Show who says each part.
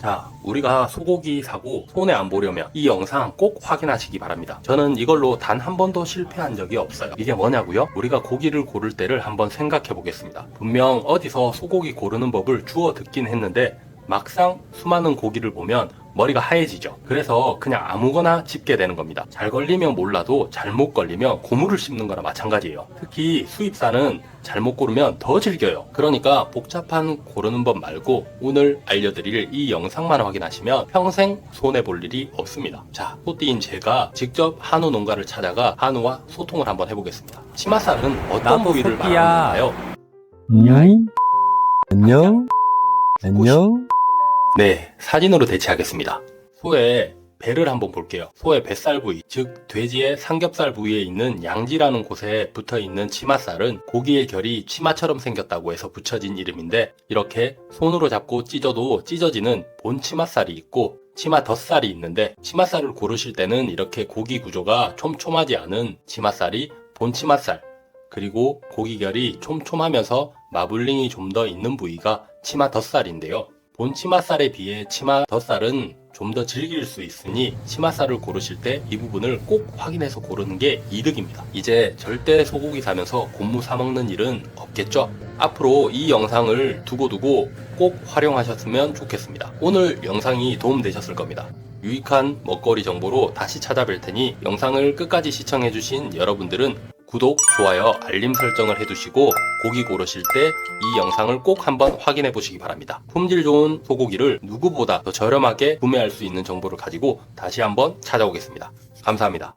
Speaker 1: 자, 우리가 소고기 사고 손해 안 보려면 이 영상 꼭 확인하시기 바랍니다. 저는 이걸로 단 한 번도 실패한 적이 없어요. 이게 뭐냐고요? 우리가 고기를 고를 때를 한번 생각해 보겠습니다. 분명 어디서 소고기 고르는 법을 주워 듣긴 했는데 막상 수많은 고기를 보면 머리가 하얘지죠. 그래서 그냥 아무거나 집게 되는 겁니다. 잘 걸리면 몰라도 잘못 걸리면 고무를 씹는 거나 마찬가지예요. 특히 수입산은 잘못 고르면 더 질겨요. 그러니까 복잡한 고르는 법 말고 오늘 알려드릴 이 영상만 확인하시면 평생 손해볼 일이 없습니다. 자, 소띠인 제가 직접 한우 농가를 찾아가 한우와 소통을 한번 해보겠습니다. 치맛살은 어떤 부위를
Speaker 2: 소띠야.
Speaker 1: 말하는가요?
Speaker 2: 안녕? 안녕? 안녕?
Speaker 1: 네, 사진으로 대체하겠습니다. 소의 배를 한번 볼게요. 소의 뱃살 부위, 즉 돼지의 삼겹살 부위에 있는 양지라는 곳에 붙어 있는 치맛살은 고기의 결이 치마처럼 생겼다고 해서 붙여진 이름인데 이렇게 손으로 잡고 찢어도 찢어지는 본 치맛살이 있고 치마 덧살이 있는데 치맛살을 고르실 때는 이렇게 고기 구조가 촘촘하지 않은 치맛살이 본 치맛살 그리고 고기 결이 촘촘하면서 마블링이 좀 더 있는 부위가 치마 덧살인데요. 본 치맛살에 비해 치마 덧살은 좀더 질길 수 있으니 치맛살을 고르실 때 이 부분을 꼭 확인해서 고르는 게 이득입니다. 이제 절대 소고기 사면서 곤무 사먹는 일은 없겠죠? 앞으로 이 영상을 두고두고 꼭 활용하셨으면 좋겠습니다. 오늘 영상이 도움되셨을 겁니다. 유익한 먹거리 정보로 다시 찾아뵐 테니 영상을 끝까지 시청해주신 여러분들은 구독, 좋아요, 알림 설정을 해두시고 고기 고르실 때 이 영상을 꼭 한번 확인해 보시기 바랍니다. 품질 좋은 소고기를 누구보다 더 저렴하게 구매할 수 있는 정보를 가지고 다시 한번 찾아오겠습니다. 감사합니다.